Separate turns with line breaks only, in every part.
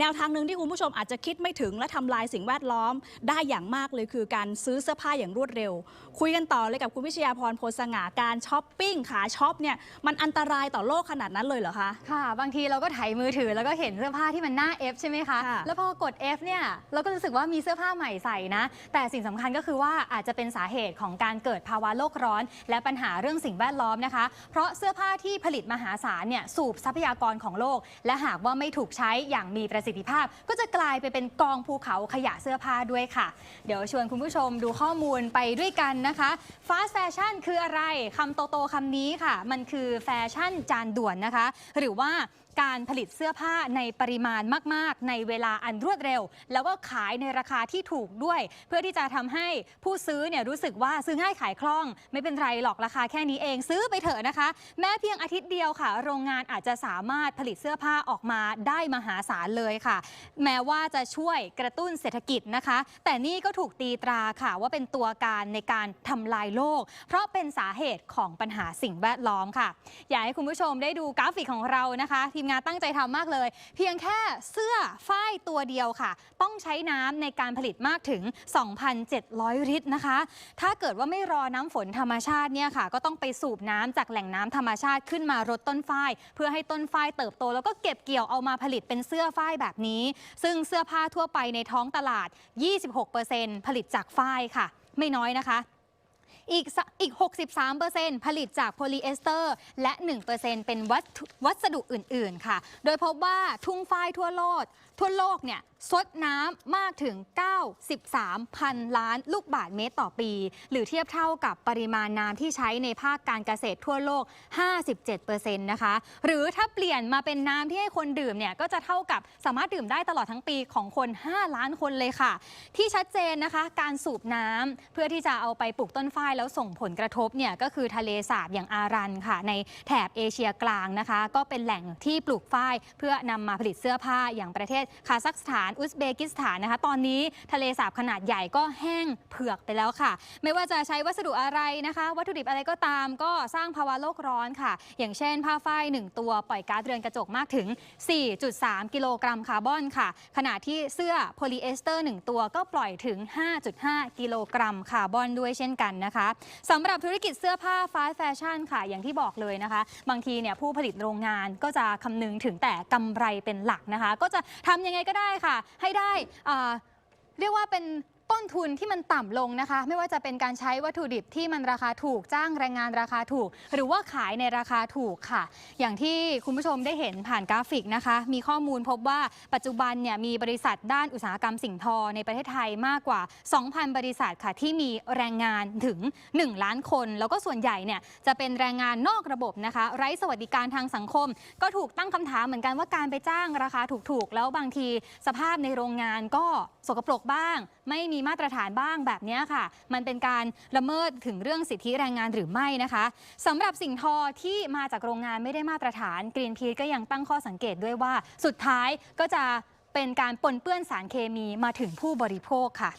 แนวทางหนึ่งที่คุณผู้ชมอาจจะคิดไม่ถึงและทำลายสิ่งแวดล้อมได้อย่างมากเลยคือการซื้อเสื้อผ้าอย่างรวดเร็ว คุยกันต่อเลยกับคุณวิชยาพรโพสง่าการช้อปปิ้งขาช็อปเนี่ยมันอันตรายต่อโลกขนาดนั้นเลยเหรอคะ
ค่ะ บางทีเราก็ไถมือถือแล้วก็เห็นเสื้อผ้าที่มันหน้า F ใช่ไหมคะ
ค่ะ
แล้วพอกด F เนี่ยเราก็รู้สึกว่ามีเสื้อผ้าใหม่ใส่นะ แต่สิ่งสำคัญก็คือว่าอาจจะเป็นสาเหตุของการเกิดภาวะโลกร้อน และปัญหาเรื่องสิ่งแวดล้อมนะคะ เพราะเสื้อผ้าที่ผลิตมหาศาลเนี่ยสูบทรัพยากรของโลก และหากว่าไม่ถูกใช้อย่างมีประสิทธิภาพ ก็จะกลายไปเป็นกองภูเขาขยะเสื้อผ้าด้วยค่ะ เดี๋ยวชวนคุณผู้ชมดูข้อมูลไปด้วยกันนะคะ fast fashion คืออะไรคำโตๆคำนี้ค่ะ มันคือแฟชั่นจานด่วนนะคะ หรือว่าการผลิตเสื้อผ้าในปริมาณมาก ๆ ในเวลาอันรวดเร็ว แล้วก็ขายในราคาที่ถูกด้วย เพื่อที่จะทำให้ผู้ซื้อเนี่ยรู้สึกว่าซื้อง่ายขายคล่อง ไม่เป็นไรหรอกราคาแค่นี้เองซื้อไปเถอะนะคะ แม้เพียงอาทิตย์เดียวค่ะ โรงงานอาจจะสามารถผลิตเสื้อผ้าออกมาได้มหาศาลเลยค่ะ แม้ว่าจะช่วยกระตุ้นเศรษฐกิจนะคะ แต่นี่ก็ถูกตีตราค่ะว่าเป็นตัวการในการทำลายโลก เพราะเป็นสาเหตุของปัญหาสิ่งแวดล้อมค่ะ อยากให้คุณผู้ชมได้ดูกราฟิกของเรานะคะ ทีมงานตั้งใจทำมากเลย เพียงแค่เสื้อฝ้ายตัวเดียวค่ะ ต้องใช้น้ำในการผลิตมากถึง 2,700 ลิตรนะคะ ถ้าเกิดว่าไม่รอน้ำฝนธรรมชาติเนี่ยค่ะ ก็ต้องไปสูบน้ำจากแหล่งน้ำธรรมชาติขึ้นมารดต้นฝ้าย เพื่อให้ต้นฝ้ายเติบโตแล้วก็เก็บเกี่ยวเอามาผลิตเป็นเสื้อฝ้ายแบบนี้ ซึ่งเสื้อผ้าทั่วไปในท้องตลาด 26%ผลิตจากฝ้ายค่ะ ไม่น้อยนะคะอีกสอีก 63%ผลิตจากโพลีเอสเตอร์ และ 1%เป็นวัตถุวัสดุอื่น ๆ ค่ะ โดยพบว่าทุ่งฝ้ายทั่วโลกทั่วโลกเนี่ยซดน้ำมากถึง 93พันล้านลูกบาศก์เมตรต่อปี หรือเทียบเท่ากับปริมาณน้ำที่ใช้ในภาคการเกษตรทั่วโลก 57%นะคะ หรือถ้าเปลี่ยนมาเป็นน้ำที่ให้คนดื่มเนี่ยก็จะเท่ากับสามารถดื่มได้ตลอดทั้งปีของคน 5 ล้านคนเลยค่ะ ที่ชัดเจนนะคะ การสูบน้ำเพื่อที่จะเอาไปปลูกต้นฝ้ายแล้วส่งผลกระทบเนี่ยก็คือทะเลสาบอย่างอารันค่ะ ในแถบเอเชียกลางนะคะ ก็เป็นแหล่งที่ปลูกฝ้ายเพื่อนำมาผลิตเสื้อผ้าอย่างประเทศคาซัคสถาน อุซเบกิสถานนะคะ ตอนนี้ทะเลสาบขนาดใหญ่ก็แห้งเผือกไปแล้วค่ะ ไม่ว่าจะใช้วัสดุอะไรนะคะ วัตถุดิบอะไรก็ตาม ก็สร้างภาวะโลกร้อนค่ะ อย่างเช่น ผ้าฝ้าย1ตัวปล่อยก๊าซเรือนกระจกมากถึง 4.3 กิโลกรัมคาร์บอนค่ะ ขณะที่เสื้อโพลีเอสเตอร์1ตัวก็ปล่อยถึง 5.5 กิโลกรัมคาร์บอนด้วยเช่นกันนะคะสำหรับธุรกิจเสื้อผ้าฟาแฟชั่นค่ะ อย่างที่บอกเลยนะคะ บางทีเนี่ยผู้ผลิตโรงงานก็จะคำนึงถึงแต่กำไรเป็นหลักนะคะ ก็จะทำยังไงก็ได้ค่ะ ให้ได้เรียกว่าเป็น ต้นทุนที่มันต่ำลงนะคะ ไม่ว่าจะเป็นการใช้วัตถุดิบที่มันราคาถูกจ้างแรงงานราคาถูก หรือว่าขายในราคาถูกค่ะ อย่างที่คุณผู้ชมได้เห็นผ่านกราฟิกนะคะ มีข้อมูลพบว่าปัจจุบันเนี่ยมีบริษัทด้านอุตสาหกรรมสิ่งทอในประเทศไทยมากกว่า 2,000 บริษัทค่ะที่มีแรงงานถึง 1 ล้านคน แล้วก็ส่วนใหญ่เนี่ยจะเป็นแรงงานนอกระบบนะคะ ไร้สวัสดิการทางสังคม ก็ถูกตั้งคำถามเหมือนกันว่าการไปจ้างราคาถูกๆ แล้วบางทีสภาพในโรงงานก็สกปรกบ้าง ไม่มีมาตรฐานบ้างแบบนี้ค่ะ มันเป็นการละเมิดถึงเรื่องสิทธิแรงงานหรือไม่นะคะสำหรับสิ่งทอที่มาจากโรงงานไม่ได้มาตรฐานกรีนพีก็ยังตั้งข้อสังเกตด้วยว่า สุดท้ายก็จะเป็นการปนเปื้อนสารเคมีมาถึงผู้บริโภคค่ะ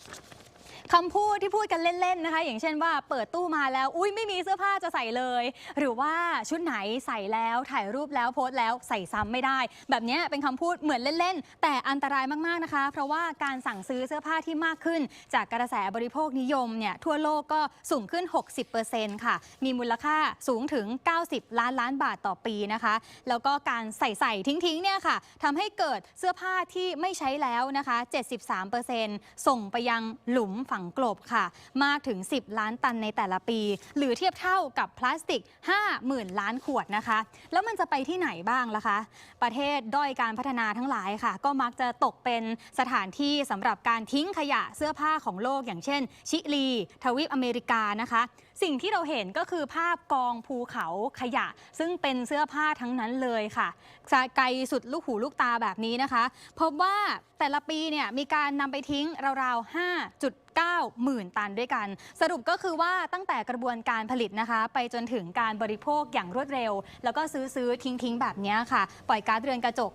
คำพูดที่พูดกันเล่นๆนะคะ อย่างเช่นว่าเปิดตู้มาแล้ว อุ้ยไม่มีเสื้อผ้าจะใส่เลย หรือว่าชุดไหนใส่แล้วถ่ายรูปแล้วโพสต์แล้วใส่ซ้ำไม่ได้ แบบนี้เป็นคำพูดเหมือนเล่นๆ แต่อันตรายมากๆนะคะ เพราะว่าการสั่งซื้อเสื้อผ้าที่มากขึ้น จากกระแสบริโภคนิยมเนี่ยทั่วโลกก็สูงขึ้น 60%ค่ะ มีมูลค่าสูงถึง 90 ล้านล้านบาทต่อปีนะคะ แล้วก็การใส่ใส่ทิ้งๆเนี่ยค่ะทำให้เกิดเสื้อผ้าที่ไม่ใช้แล้วนะคะ 73%ส่งไปยังหลุมฝัฝังกลบค่ะ มากถึง 10 ล้านตันในแต่ละปี หรือเทียบเท่ากับพลาสติก 50,000 ล้านขวดนะคะ แล้วมันจะไปที่ไหนบ้างล่ะคะ ประเทศด้อยการพัฒนาทั้งหลายค่ะ ก็มักจะตกเป็นสถานที่สำหรับการทิ้งขยะเสื้อผ้าของโลกอย่างเช่น ชิลี ทวีปอเมริกานะคะ สิ่งที่เราเห็นก็คือภาพกองภูเขาขยะ ซึ่งเป็นเสื้อผ้าทั้งนั้นเลยค่ะไกลสุดลูกหูลูกตาแบบนี้นะคะ พบว่าแต่ละปีเนี่ยมีการนำไปทิ้งราวๆ5.8 9 0,000 ตันด้วยกัน สรุปก็คือว่าตั้งแต่กระบวนการผลิตนะคะ ไปจนถึงการบริโภคอย่างรวดเร็ว แล้วก็ซื้อซื้อทิ้งทิ้งแบบนี้ค่ะ ปล่อยก๊าซเรือนกระจก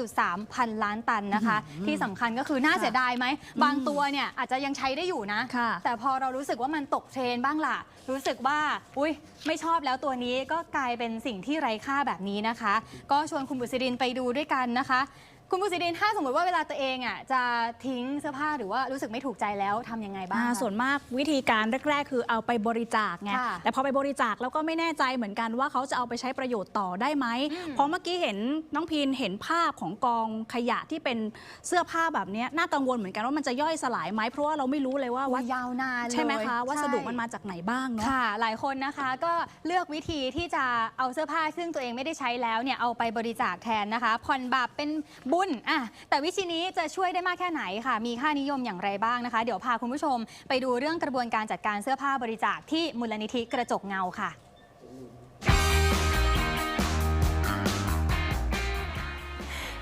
3.3 พันล้านตันนะคะ ที่สำคัญก็คือน่าเสียดายไหม บางตัวเนี่ยอาจจะยังใช้ได้อยู่นะ แต่พอเรารู้สึกว่ามันตกเทรนบ้างล่ะ รู้สึกว่าอุ้ยไม่ชอบแล้วตัวนี้ก็กลายเป็นสิ่งที่ไร้ค่าแบบนี้นะคะ ก็ชวนคุณบุษรินไปดูด้วยกันนะคะ คุณบุษดินถ้าสมมติว่าเวลาตัวเองอะจะทิ้งเสื้อผ้าหรือว่ารู้สึกไม่ถูกใจแล้วทำยังไงบ้าง
อ่า
คะ
ส่วนมากวิธีการแรก ๆ คือเอาไปบริจาคไง
ค่ะ
แต่พอไปบริจาคแล้วก็ไม่แน่ใจเหมือนกันว่าเขาจะเอาไปใช้ประโยชน์ต่อได้ไหม
อืม
เพราะเมื่อกี้เห็นน้องพีนเห็นภาพของกองขยะที่เป็นเสื้อผ้าแบบเนี้ยน่ากังวลเหมือนกันว่ามันจะย่อยสลายไหมเพราะว่าเราไม่รู้เลยว่า
ว่า
วัส
ยาวนานเลย
ใช่ไหมคะวัสดุ
ใช่
มันมาจากไหนบ้างเนาะ
ค่ะ หลายคนนะคะก็เลือกวิธีที่จะเอาเสื้อผ้าซึ่งตัวเองไม่ได้ใช้แล้วเนี่ยเอาไปบริจาคแทนนะคะผ่อนบาปเป็นบุญอะแต่วิธีนี้จะช่วยได้มากแค่ไหนค่ะ มีค่านิยมอย่างไรบ้างนะคะ เดี๋ยวพาคุณผู้ชม ไปดูเรื่องกระบวนการจัดการเสื้อผ้าบริจาคที่มูลนิธิกระจกเงาค่ะ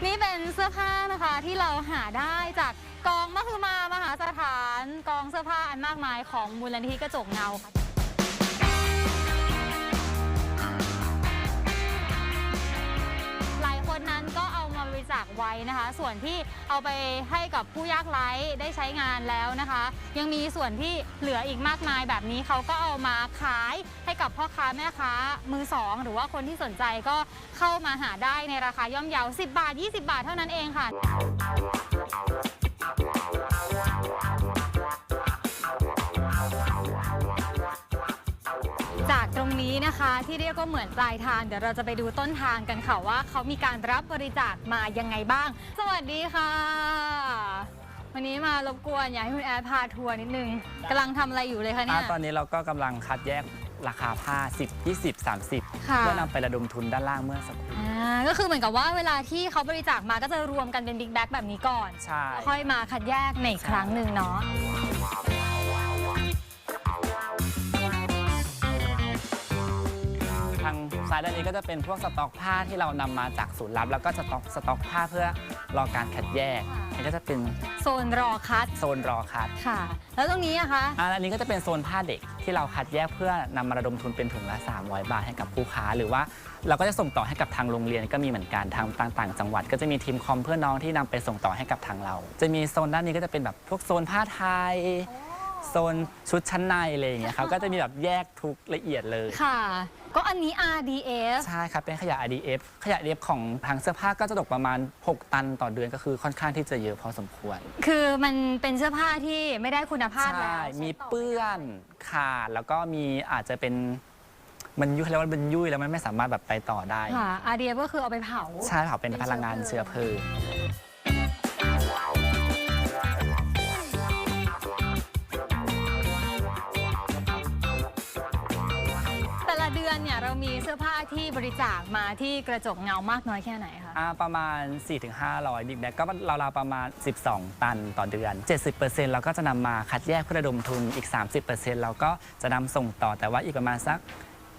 นี่เป็นเสื้อผ้านะคะที่เราหาได้จากกองมหึมามหาสถาน กองเสื้อผ้าอันมากมายของมูลนิธิกระจกเงาค่ะ จาคไว้นะคะ ส่วนที่เอาไปให้กับผู้ยากไร้ได้ใช้งานแล้วนะคะ ยังมีส่วนที่เหลืออีกมากมายแบบนี้เขาก็เอามาขายให้กับพ่อค้าแม่ค้ามือสองหรือว่าคนที่สนใจก็เข้ามาหาได้ในราคาย่อมเยา 10 บาท 20 บาทเท่านั้นเองค่ะ ตรงนี้นะคะที่เรียกว่าเหมือนปลายทางเดี๋ยวเราจะไปดูต้นทางกันค่ะว่าเขามีการรับบริจาคมายังไงบ้าง สวัสดีค่ะ วันนี้มารบกวนอยากให้คุณแอดพาทัวร์นิดนึงกำลังทำอะไรอยู่เลยคะเนี่
อ่าย ตอนนี้เราก็กำลังคัดแยกราคาผ้า 10 20 30
ค่ะ
เพื่อนำไประดมทุนด้านล่างเมื่อสักครู่
อ่าก็คือเหมือนกับว่าเวลาที่เขาบริจาคมาก็จะรวมกันเป็นบิ๊กแบ็กแบบนี้ก่อน
ใช่
ค่อยมาคัดแยกในอีกครั้งหนึ่งเนาะ
ซ้ายด้านนี้ก็จะเป็นพวกสต็อกผ้าที่เรานำมาจากศูนย์รับ แล้วก็สต็อกสต็อกผ้าเพื่อรอการคัดแยกอันนี้ก็จะเป็น
โซนรอคัด
โซนรอคัด
ค่ะ แล้วตรงนี้อะคะ
อะอันนี้ก็จะเป็นโซนผ้าเด็กที่เราคัดแยกเพื่อนำมาระดมทุนเป็นถุงละ 300 บาทให้กับผู้ค้า หรือว่าเราก็จะส่งต่อให้กับทางโรงเรียนก็มีเหมือนกันทางต่างๆ จังหวัด ก็จะมีทีมคอมเพื่อนน้องที่นำไปส่งต่อให้กับทางเรา จะมีโซนด้านนี้ก็จะเป็นแบบพวกโซนผ้าไทย โซนชุดชั้นในอะไรอย่างเงี้ยครับก็จะมีแบบแยกทุกละเอียดเลย
ค่ะ ก็อันนี้ RDF
ใช่ครับ เป็นขยะ RDF ขยะ RDF ของทางเสื้อผ้าก็จะตกประมาณ 6 ตันต่อเดือนก็คือค่อนข้างที่จะเยอะพอสมควร
คือมันเป็นเสื้อผ้าที่ไม่ได้คุณภาพแล้ว
ใช่
ใช้
มี
ต่อ
เปื้อนขาดแล้วก็มีอาจจะเป็นมันยุ่ยเขาเรียกว่ามันยุ่ยแล้วมันไม่สามารถแบบไปต่อได้
ค่ะ RDF ก็คือเอาไปเผา
ใช่เผาเป็นพลังงานเชื้อเพลิง
มีเสื้อผ้าที่บริจาคมาที่กระจกเงามากน้อยแค่ไหนคะ
อ่าประมาณ 4-500ดิบแดกก็ราวๆประมาณ 12 ตันต่อเดือน 70%เราก็จะนำมาคัดแยกเพื่อระดมทุนอีก 30%เราก็จะนำส่งต่อแต่ว่าอีกประมาณสัก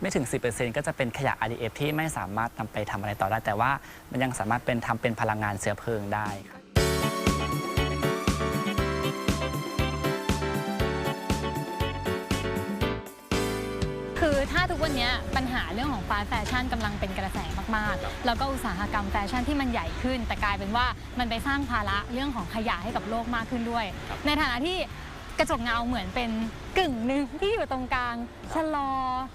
ไม่ถึง 10%ก็จะเป็นขยะ RDF ที่ไม่สามารถนำไปทำอะไรต่อได้ แต่ว่ามันยังสามารถเป็นทำเป็นพลังงานเชื้อเพลิงได้ครั
ถ้าทุกวันเนี้ยปัญหาเรื่องของฟาสต์แฟชั่นกำลังเป็นกระแสมากๆ แล้วก็อุตสาหกรรมแฟชั่นที่มันใหญ่ขึ้น แต่กลายเป็นว่ามันไปสร้างภาระเรื่องของขยะให้กับโลกมากขึ้นด้วย ในฐานะที่กระจกเงาเหมือนเป็นกึ่งหนึ่งที่อยู่ตรงกลางชะลอ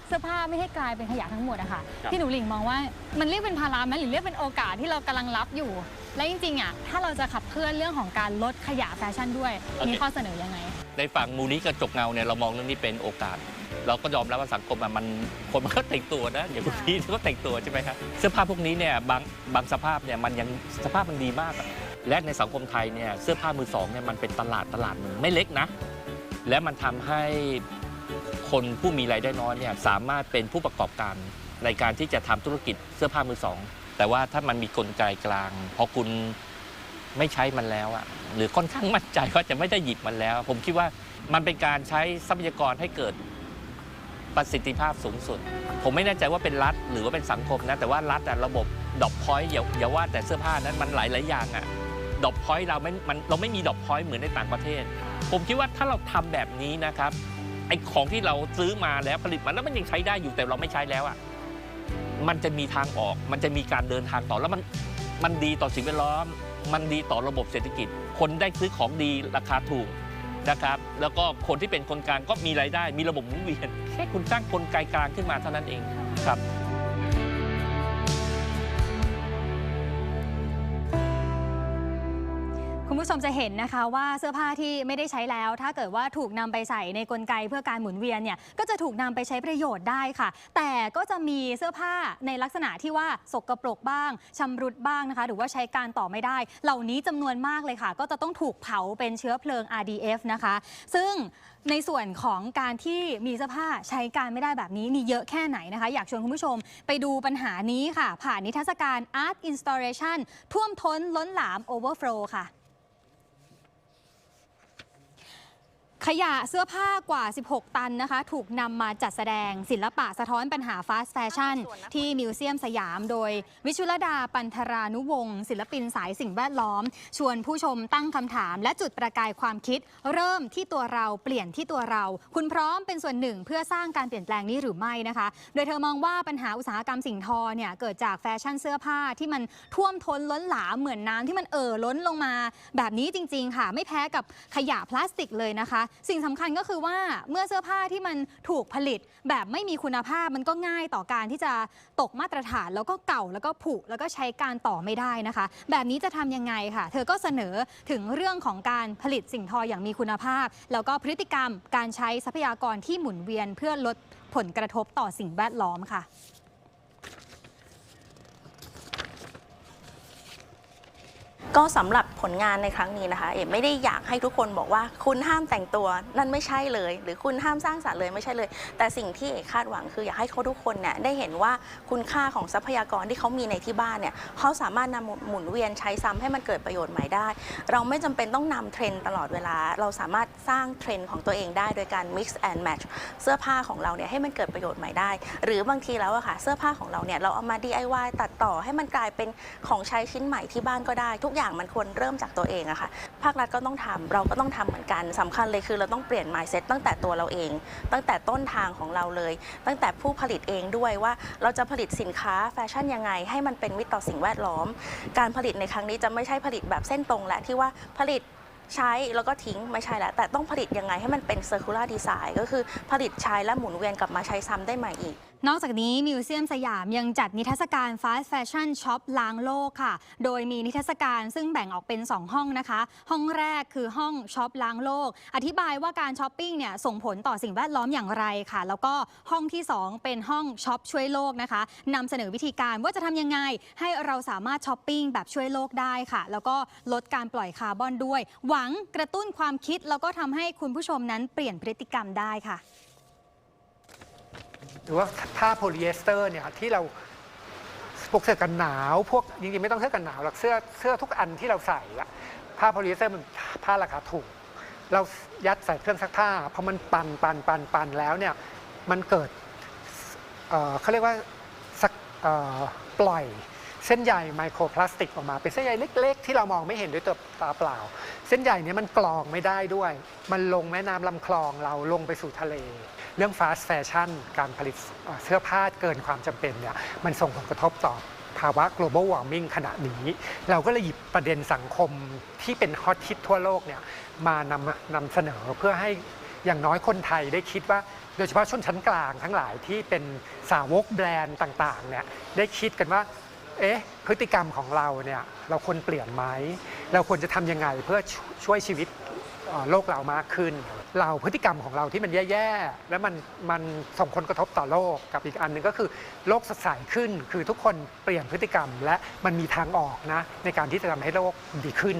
เสื้อผ้าไม่ให้กลายเป็นขยะทั้งหมดอะค่ะพี่หนูหลิงมองว่ามันเรียกเป็นภาระไหมหรือเรียกเป็นโอกาสที่เรากำลังรับอยู่ และจริงๆอะถ้าเราจะขับเคลื่อนเรื่องของการลดขยะแฟชั่นด้วย
โอเค
มีข้อเสนอยังไง
ในฝั่งมูลนิธิกระจกเงาเนี่ยเรามองเรื่องนี้เป็นโอกาส เราก็ยอมรับว่าสังคมอะมันคนมันก็แต่งตัวนะอย่างคุณพี่ก็แต่งตัวใช่ไหมครับเสื้อผ้าพวกนี้เนี่ยบางบางสภาพเนี่ยมันยังสภาพมันดีมากอะและในสังคมไทยเนี่ยเสื้อผ้ามือสองเนี่ยมันเป็นตลาดตลาดหนึ่งไม่เล็กนะ และมันทำให้คนผู้มีรายได้น้อยเนี่ยสามารถเป็นผู้ประกอบการในการที่จะทำธุรกิจเสื้อผ้ามือสอง แต่ว่าถ้ามันมีกลไกกลางพอคุณไม่ใช้มันแล้วอะหรือค่อนข้างมั่นใจว่าจะไม่ได้หยิบมันแล้ว ผมคิดว่ามันเป็นการใช้ทรัพยากรให้เกิด ประสิทธิภาพสูงสุด ผมไม่แน่ใจว่าเป็นรัฐหรือว่าเป็นสังคมนะ แต่ว่ารัฐอะระบบดอปพอยต์อย่าอย่าว่าแต่เสื้อผ้านั้นมันหลายหลายอย่างอะดอปพอยต์เราไม่มันเราไม่มีดอปพอยต์เหมือนในต่างประเทศ ผมคิดว่าถ้าเราทำแบบนี้นะครับไอของที่เราซื้อมาแล้วผลิตมาแล้วมันยังใช้ได้อยู่แต่เราไม่ใช้แล้วอะมันจะมีทางออก มันจะมีการเดินทางต่อแล้วมันมันดีต่อสิ่งแวดล้อม มันดีต่อระบบเศรษฐกิจ คนได้ซื้อของดีราคาถูกนะครับ แล้วก็คนที่เป็นคนกลางก็มีรายได้มีระบบหมุนเวียนแค่คุณสร้างกลไกกลางขึ้นมาเท่านั้นเองครับ
คุณผู้ชมจะเห็นนะคะว่าเสื้อผ้าที่ไม่ได้ใช้แล้ว ถ้าเกิดว่าถูกนำไปใส่ในกลไกเพื่อการหมุนเวียนเนี่ยก็จะถูกนำไปใช้ประโยชน์ได้ค่ะ แต่ก็จะมีเสื้อผ้าในลักษณะที่ว่าสกปรกบ้างชำรุดบ้างนะคะ หรือว่าใช้การต่อไม่ได้ เหล่านี้จำนวนมากเลยค่ะ ก็จะต้องถูกเผาเป็นเชื้อเพลิง RDF นะคะ ซึ่งในส่วนของการที่มีเสื้อผ้าใช้การไม่ได้แบบนี้มีเยอะแค่ไหนนะคะ อยากชวนคุณผู้ชมไปดูปัญหานี้ค่ะ ผ่านนิทรรศการ Art Installation ท่วมท้นล้นหลาม Overflow ค่ะ ขยะเสื้อผ้ากว่า 16 ตันนะคะ ถูกนำมาจัดแสดงศิลปะสะท้อนปัญหาฟาสต์แฟชั่น ที่มิวเซียมสยามโดย วิชุลดาปันธรานุวงศ์ศิลปินสายสิ่งแวดล้อม ชวนผู้ชมตั้งคำถาม และจุดประกายความคิด เริ่มที่ตัวเราเปลี่ยนที่ตัวเรา คุณพร้อมเป็นส่วนหนึ่งเพื่อสร้างการเปลี่ยนแปลงนี้หรือไม่นะคะ โดยเธอมองว่าปัญหาอุตสาหกรรมสิ่งทอเนี่ยเกิดจากแฟชั่นเสื้อผ้าที่มันท่วมท้นล้นหลามเหมือนน้ำที่มันเอ่อล้นลงมา แบบนี้จริง ๆ ค่ะ ไม่แพ้กับขยะพลาสติกเลยนะคะสิ่งสำคัญก็คือว่าเมื่อเสื้อผ้าที่มันถูกผลิตแบบไม่มีคุณภาพมันก็ง่ายต่อการที่จะตกมาตรฐานแล้วก็เก่าแล้วก็ผุแล้วก็ใช้การต่อไม่ได้นะคะ แบบนี้จะทำยังไงค่ะ เธอก็เสนอถึงเรื่องของการผลิตสิ่งทออย่างมีคุณภาพ แล้วก็พฤติกรรมการใช้ทรัพยากรที่หมุนเวียนเพื่อลดผลกระทบต่อสิ่งแวดล้อมค่ะ
ก็สำหรับผลงานในครั้งนี้นะคะเอ๋ไม่ได้อยากให้ทุกคนบอกว่าคุณห้ามแต่งตัวนั่นไม่ใช่เลย หรือคุณห้ามสร้างสรรค์เลยไม่ใช่เลย แต่สิ่งที่เอ๋คาดหวังคืออยากให้เขาทุกคนเนี่ยได้เห็นว่าคุณค่าของทรัพยากรที่เขามีในที่บ้านเนี่ยเขาสามารถนำหมุนเวียนใช้ซ้ำให้มันเกิดประโยชน์ใหม่ได้ เราไม่จำเป็นต้องนำเทรนด์ตลอดเวลา เราสามารถสร้างเทรนด์ของตัวเองได้ โดยการ mix and match เสื้อผ้าของเราเนี่ยให้มันเกิดประโยชน์ใหม่ได้ หรือบางทีแล้วอะค่ะเสื้อผ้าของเราเนี่ยเราเอามา DIY ตัดต่อให้มันกลายเป็นของใช้ชิ้นใหม่ที่บ้านก็ได้ทุกอย่างมันควรเริ่มจากตัวเองอะค่ะภาครัฐก็ต้องทำเราก็ต้องทำเหมือนกันสำคัญเลยคือเราต้องเปลี่ยน mindset ตั้งแต่ตัวเราเอง ตั้งแต่ต้นทางของเราเลย ตั้งแต่ผู้ผลิตเองด้วยว่าเราจะผลิตสินค้าแฟชั่นยังไง ให้มันเป็นมิตรต่อสิ่งแวดล้อม การผลิตในครั้งนี้จะไม่ใช่ผลิตแบบเส้นตรงแหละที่ว่าผลิตใช้แล้วก็ทิ้งไม่ใช่แล้วแต่ต้องผลิตยังไงให้มันเป็น circular design ก็คือผลิตใช้และหมุนเวียนกลับมาใช้ซ้ำได้ใหม่อีก
นอกจากนี้มิวเซียมสยามยังจัดนิทรรศการ Fast Fashion Shop ล้างโลกค่ะ โดยมีนิทรรศการซึ่งแบ่งออกเป็น 2 ห้องนะคะ ห้องแรกคือห้องช็อปล้างโลก อธิบายว่าการช้อปปิ้งเนี่ยส่งผลต่อสิ่งแวดล้อมอย่างไรค่ะ แล้วก็ห้องที่ 2 เป็นห้องช็อปช่วยโลกนะคะนำเสนอวิธีการว่าจะทำยังไง ให้เราสามารถช้อปปิ้งแบบช่วยโลกได้ค่ะ แล้วก็ลดการปล่อยคาร์บอนด้วย หวังกระตุ้นความคิดแล้วก็ทำให้คุณผู้ชมนั้นเปลี่ยนพฤติกรรมได้ค่ะ
หรือว่าผ้าโพลีเอสเตอร์เนี่ยที่เราพวกเสื้อกันหนาว พวกจริงๆไม่ต้องเสื้อกันหนาวหรอกเสื้อเสื้อทุกอันที่เราใส่อะผ้าโพลีเอสเตอร์มันผ้าราคาถูก เรายัดใส่เครื่องซักผ้าพอมันปั่นปั่นปั่นปั่นแล้วเนี่ยมันเกิดเเขาเรียกว่าสักปล่อย เส้นใยไมโครพลาสติกออกมา เป็นเส้นใยเล็ก ๆ ที่เรามองไม่เห็นด้วยตัวตาเปล่า เส้นใยนี้มันกรองไม่ได้ด้วย มันลงแม่น้ำลำคลองเราลงไปสู่ทะเล เรื่องฟาสต์แฟชั่นการผลิตเอ่อเสื้อผ้าเกินความจำเป็นเนี่ยมันส่งผลกระทบต่อภาวะ global warming ขณะนี้ เราก็เลยหยิบประเด็นสังคมที่เป็นฮอตฮิตทั่วโลกเนี่ยมานำนำเสนอเพื่อให้อย่างน้อยคนไทยได้คิดว่าโดยเฉพาะชนชั้นกลางทั้งหลายที่เป็นสาวกแบรนด์ต่างๆเนี่ยได้คิดกันว่า เอ๊ะ พฤติกรรมของเราเนี่ยเราควรเปลี่ยนไหม เราควรจะทำยังไงเพื่อช่วยชีวิตโลกเรามากขึ้น เราพฤติกรรมของเราที่มันแย่ๆ แล้วมันมันส่งผลกระทบต่อโลกกับอีกอันหนึ่งก็คือโลกสดใสขึ้น คือทุกคนเปลี่ยนพฤติกรรม และมันมีทางออกนะในการที่จะทำให้โลกดีขึ้น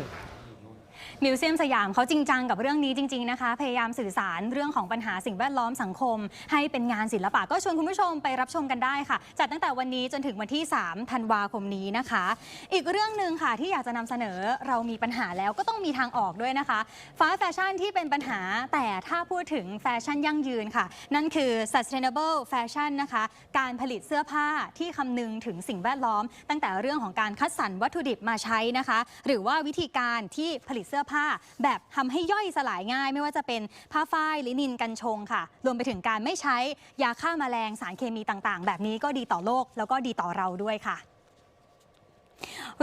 มิวเซียมสยามเขาจริงจังกับเรื่องนี้จริง ๆนะคะ พยายามสื่อสารเรื่องของปัญหาสิ่งแวดล้อมสังคม ให้เป็นงานศิลปะก็ชวนคุณผู้ชมไปรับชมกันได้ค่ะ จัดตั้งแต่วันนี้จนถึงวันที่ 3 ธันวาคมนี้นะคะ อีกเรื่องหนึ่งค่ะที่อยากจะนำเสนอเรามีปัญหาแล้วก็ต้องมีทางออกด้วยนะคะ ฟ้าแฟชั่นที่เป็นปัญหาแต่ถ้าพูดถึงแฟชั่นยั่งยืนค่ะ นั่นคือ sustainable fashion นะคะ การผลิตเสื้อผ้าที่คำนึงถึงสิ่งแวดล้อม ตั้งแต่เรื่องของการคัดสรรวัตถุดิบมาใช้นะคะ หรือว่าวิธีการที่ผลิตเสื้อผ้า แบบทำให้ย่อยสลายง่าย ไม่ว่าจะเป็นผ้าฝ้ายลินินกันชงค่ะ รวมไปถึงการไม่ใช้ยาฆ่าแมลงสารเคมีต่างๆ แบบนี้ก็ดีต่อโลกแล้วก็ดีต่อเราด้วยค่ะ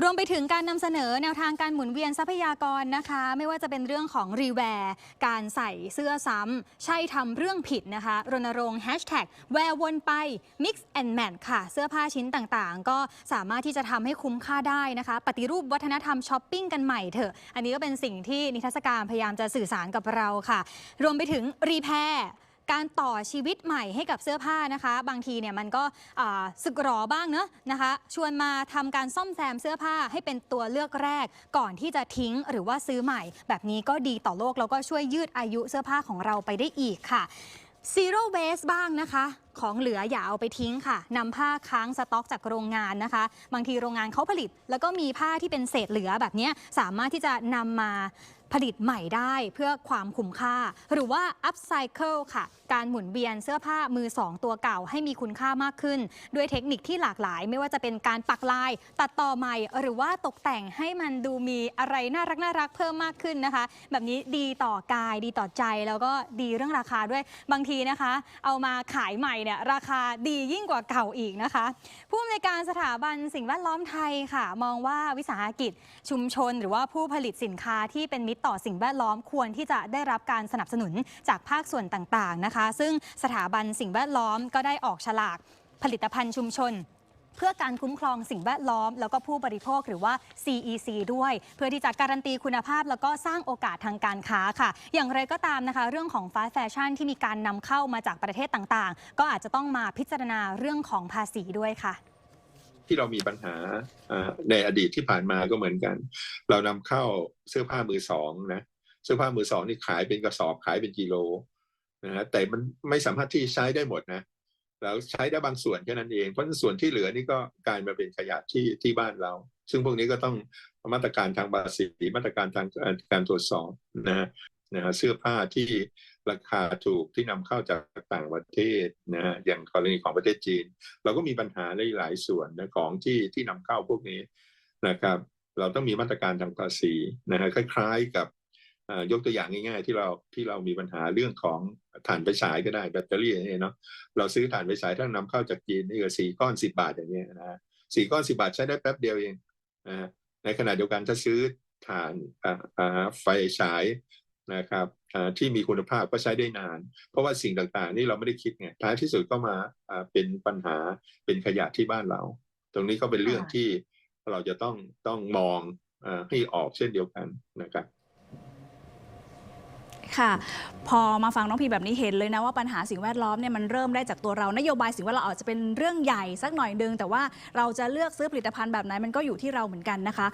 รวมไปถึงการนำเสนอแนวทางการหมุนเวียนทรัพยากรนะคะ ไม่ว่าจะเป็นเรื่องของรีแวร์ การใส่เสื้อซ้ำใช่ทำเรื่องผิดนะคะ รณรงค์แฮชแท็กแวร์วนไป Mix and Match ค่ะ เสื้อผ้าชิ้นต่างๆ ก็สามารถที่จะทำให้คุ้มค่าได้นะคะ ปฏิรูปวัฒนธรรมช้อปปิ้งกันใหม่เถอะ อันนี้ก็เป็นสิ่งที่นิทรรศการพยายามจะสื่อสารกับเราค่ะ รวมไปถึงรีแพร์ การต่อชีวิตใหม่ให้กับเสื้อผ้านะคะ บางทีเนี่ยมันก็สึกหรอบ้างเนอะนะคะชวนมาทำการซ่อมแซมเสื้อผ้าให้เป็นตัวเลือกแรก ก่อนที่จะทิ้งหรือว่าซื้อใหม่ แบบนี้ก็ดีต่อโลกแล้วก็ช่วยยืดอายุเสื้อผ้าของเราไปได้อีกค่ะ Zero Waste บ้างนะคะของเหลืออย่าเอาไปทิ้งค่ะนำผ้าค้างสต็อกจากโรงงานนะคะ บางทีโรงงานเขาผลิต แล้วก็มีผ้าที่เป็นเศษเหลือแบบนี้สามารถที่จะนำมา ผลิตใหม่ได้เพื่อความคุ้มค่า หรือว่า upcycle ค่ะ การหมุนเวียนเสื้อผ้ามือสองตัวเก่าให้มีคุณค่ามากขึ้น ด้วยเทคนิคที่หลากหลาย ไม่ว่าจะเป็นการปักลาย ตัดต่อใหม่ หรือว่าตกแต่งให้มันดูมีอะไรน่ารักน่ารักเพิ่มมากขึ้นนะคะ แบบนี้ดีต่อกายดีต่อใจแล้วก็ดีเรื่องราคาด้วยบางทีนะคะ เอามาขายใหม่เนี่ยราคาดียิ่งกว่าเก่าอีกนะคะผู้อำนวยการสถาบันสิ่งแวดล้อมไทยค่ะ มองว่าวิสาหกิจชุมชน หรือว่าผู้ผลิตสินค้าที่เป็นมิตรต่อสิ่งแวดล้อมควรที่จะได้รับการสนับสนุนจากภาคส่วนต่างๆนะคะ ซึ่งสถาบันสิ่งแวดล้อมก็ได้ออกฉลากผลิตภัณฑ์ชุมชนเพื่อการคุ้มครองสิ่งแวดล้อม แล้วก็ผู้บริโภคหรือว่า CEC ด้วย เพื่อที่จะการันตีคุณภาพ แล้วก็สร้างโอกาสทางการค้าค่ะ อย่างไรก็ตามนะคะ เรื่องของฟาสแฟชั่นที่มีการนำเข้ามาจากประเทศต่างๆ ก็อาจจะต้องมาพิจารณาเรื่องของภาษีด้วยค่ะ
ที่เรามีปัญหาในอดีตที่ผ่านมาก็เหมือนกัน เรานำเข้าเสื้อผ้ามือสองนะเสื้อผ้ามือสองนี่ขายเป็นกระสอบขายเป็นกิโลนะฮะแต่มันไม่สามารถที่ใช้ได้หมดนะแล้วใช้ได้บางส่วนแค่นั้นเองเพราะส่วนที่เหลือนี่ก็กลายมาเป็นขยะที่ที่บ้านเรา ซึ่งพวกนี้ก็ต้องมาตรการทางภาษีมาตรการทางการการตรวจสอบนะฮะ นะฮะเสื้อผ้าที่ราคาถูกที่นำเข้าจากต่างประเทศนะฮะอย่างกรณีของประเทศจีน เราก็มีปัญหาในหลายส่วนนะของที่ที่นำเข้าพวกนี้นะครับ เราต้องมีมาตรการทางภาษีนะฮะคล้ายๆกับยกตัวอย่างง่ายๆ ที่เราที่เรามีปัญหาเรื่องของถ่านไฟฉายก็ได้แบตเตอรี่เนี่ยเนาะเราซื้อถ่านไฟฉายถ้านำเข้าจากจีนนี่ก็สี่ก้อนสิบาทอย่างเงี้ยนะฮะสี่ก้อนสิบาทใช้ได้แป๊บเดียวเองนะในขณะเดียวกันถ้าซื้อถ่านไฟฉาย นะครับอ่าที่มีคุณภาพก็ใช้ได้นาน เพราะว่าสิ่งต่างๆ นี่เราไม่ได้คิดไงท้ายที่สุดก็มาอ่าเป็นปัญหาเป็นขยะที่บ้านเรา ตรงนี้ก็เป็นเรื่อง
ค่ะ
ที่เราจะต้องต้องมองอาให้ออกเช่นเดียวกันนะครับ
ค่ะ พอมาฟังน้องพีแบบนี้เห็นเลยนะว่าปัญหาสิ่งแวดล้อมเนี่ยมันเริ่มได้จากตัวเรานโยบายสิ่งแวดล้อมอาจจะเป็นเรื่องใหญ่สักหน่อยนึงแต่ว่าเราจะเลือกซื้อผลิตภัณฑ์แบบไหนมันก็อยู่ที่เราเหมือนกันนะคะ